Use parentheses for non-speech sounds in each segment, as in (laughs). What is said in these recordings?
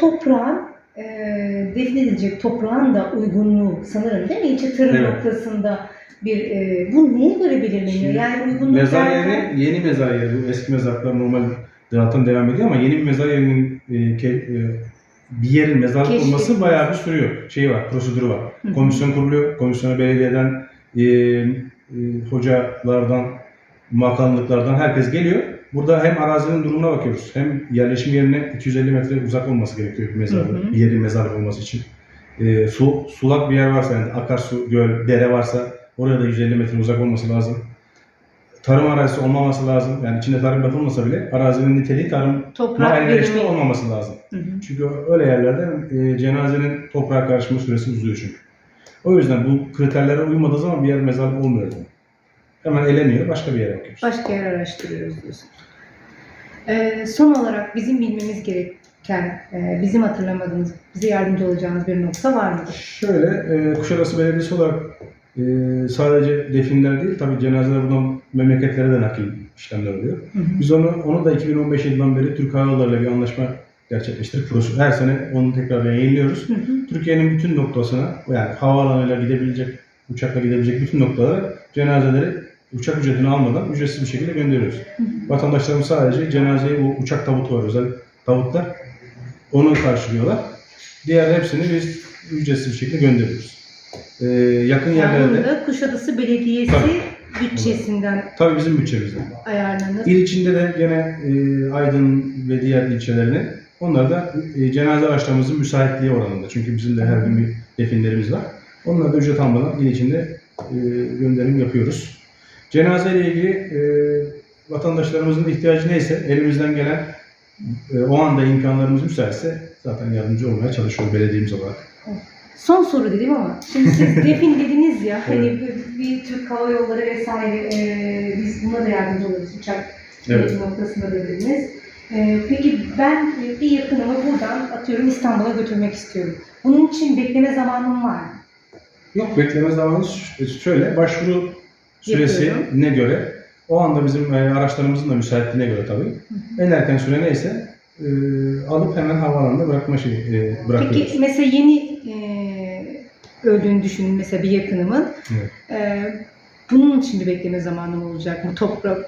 toprağın e, defnedilecek toprağın da uygunluğu sanırım değil mi? İçi Evet. noktasında bir e, bu neye göre belirleniyor? Yani uygunluk Mezar derken- yeri, yeni mezar yeri, bu eski mezarlıklar normal zaten devam ediyor ama yeni bir mezar yerinin e, ke- e, bir yerin mezarlık Keşfedilmesi. olması bayağı bir sürüyor. Şeyi var, prosedürü var. Hı hı. Komisyon kuruluyor. Komisyona belediyeden, e, e, hocalardan, makamlıklardan herkes geliyor. Burada hem arazinin durumuna bakıyoruz. Hem yerleşim yerine 250 metre uzak olması gerekiyor bir mezarlık, Hı hı. bir yerin mezarlık olması için. E, su, sulak bir yer varsa yani akarsu, göl, dere varsa oraya da 150 metre uzak olması lazım. Tarım arazisi olmaması lazım. Yani içinde tarım yapılmasa bile arazinin niteliği tarıma toprak elverişli olmaması lazım. Hı hı. Çünkü öyle yerlerde e, cenazenin toprağa karışma süresi uzuyor çünkü. O yüzden bu kriterlere uymadığı zaman bir yer mezarlık olmuyor. Hemen eleniyor, başka bir yere bakıyoruz. Başka yer araştırıyoruz diyorsun. Ee, son olarak bizim bilmemiz gereken, e, bizim hatırlamadığımız, bize yardımcı olacağınız bir nokta var mıdır? Şöyle, e, Kuşadası Belediyesi olarak e, sadece definler değil, tabii cenazeler buradan memleketlere de nakil işlemler oluyor. Hı hı. Biz onu, onu da 2015 yılından beri Türk Hava Yolları'yla bir anlaşma gerçekleştirip prosu- her sene onu tekrar yayınlıyoruz. Türkiye'nin bütün noktasına yani havaalanıyla gidebilecek, uçakla gidebilecek bütün noktalara cenazeleri uçak ücretini almadan ücretsiz bir şekilde gönderiyoruz. Hı hı. Vatandaşlarımız sadece cenazeyi bu uçak tabutu var özel tabutlar onu karşılıyorlar. Diğer hepsini biz ücretsiz bir şekilde gönderiyoruz. Ee, yakın Yani yerlerde da Kuşadası Belediyesi Tabii. bütçesinden tabii bizim bütçemizde. ayarlanır. İl içinde de gene e, Aydın ve diğer ilçelerinin onlar da e, cenaze araçlarımızın müsaitliği oranında. Çünkü bizim de her gün bir definlerimiz var. Onlar da ücret almadan il içinde e, gönderim yapıyoruz. Cenaze ile ilgili e, vatandaşlarımızın ihtiyacı neyse elimizden gelen e, o anda imkanlarımız müsaitse zaten yardımcı olmaya çalışıyoruz belediyemiz olarak. Son soru dedim ama şimdi siz (laughs) defin dediniz ya hani bir, bir Türk Hava Yolları vesaire e, biz buna da yardımcı oluruz uçak Evet. evet. noktasında da dediniz. E, peki ben bir yakınımı buradan atıyorum İstanbul'a götürmek istiyorum. Bunun için bekleme zamanım var mı? Yok bekleme zamanı ş- şöyle başvuru süresi Yapıyorum. ne göre o anda bizim e, araçlarımızın da müsaitliğine göre tabii. En erken süre neyse e, alıp hemen havaalanında bırakma şeyi e, bırakıyoruz. Peki mesela yeni e, öldüğünü düşünün mesela bir yakınımın. Evet. E, bunun için bir bekleme zamanım olacak mı? Toprak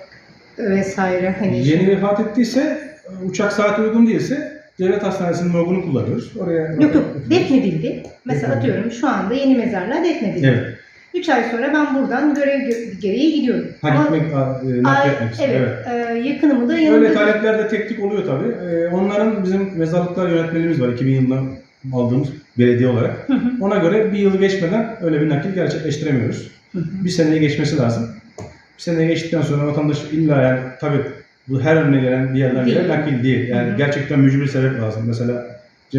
vesaire hani Yeni vefat ettiyse uçak saati uygun değilse devlet hastanesinin morgunu kullanıyoruz. Oraya Yok yok defnedildi. Mesela atıyorum şu anda yeni mezarlar defnedildi. Evet. 3 ay sonra ben buradan görev gö- gereği gidiyorum. Ha Ama- gitmek, a, e, nakletmek için. evet, Evet. e, yakınımı da yanımda. Öyle talepler de tek tek oluyor tabii. E, onların bizim mezarlıklar yönetmenimiz var 2000 yılında aldığımız belediye olarak. Hı hı, Ona göre bir yıl geçmeden öyle bir nakil gerçekleştiremiyoruz. hı hı. Bir seneyi geçmesi lazım. Bir seneyi geçtikten sonra vatandaş illa yani tabii bu her önüne gelen bir yerden gelen nakil değil. Yani gerçekten mücbir sebep lazım. Mesela e,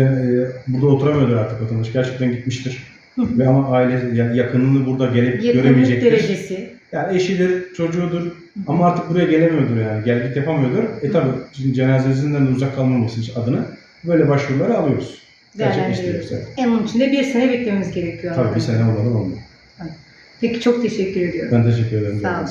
burada oturamıyordur artık vatandaş. Gerçekten gitmiştir. Ve ama aile ya- yakınını burada gelip Yakınlık göremeyecektir. derecesi. Yani eşidir, çocuğudur ama artık buraya gelemiyordur yani. Gel git yapamıyordur. E tabii şimdi cenazesinden de uzak kalmaması için adına böyle başvuruları alıyoruz. Gerçekleştiriyoruz. Evet. En onun için de bir sene beklememiz gerekiyor. Tabii bir sene olmadan olmuyor. Peki çok teşekkür ediyorum. Ben teşekkür ederim. Sağ olun.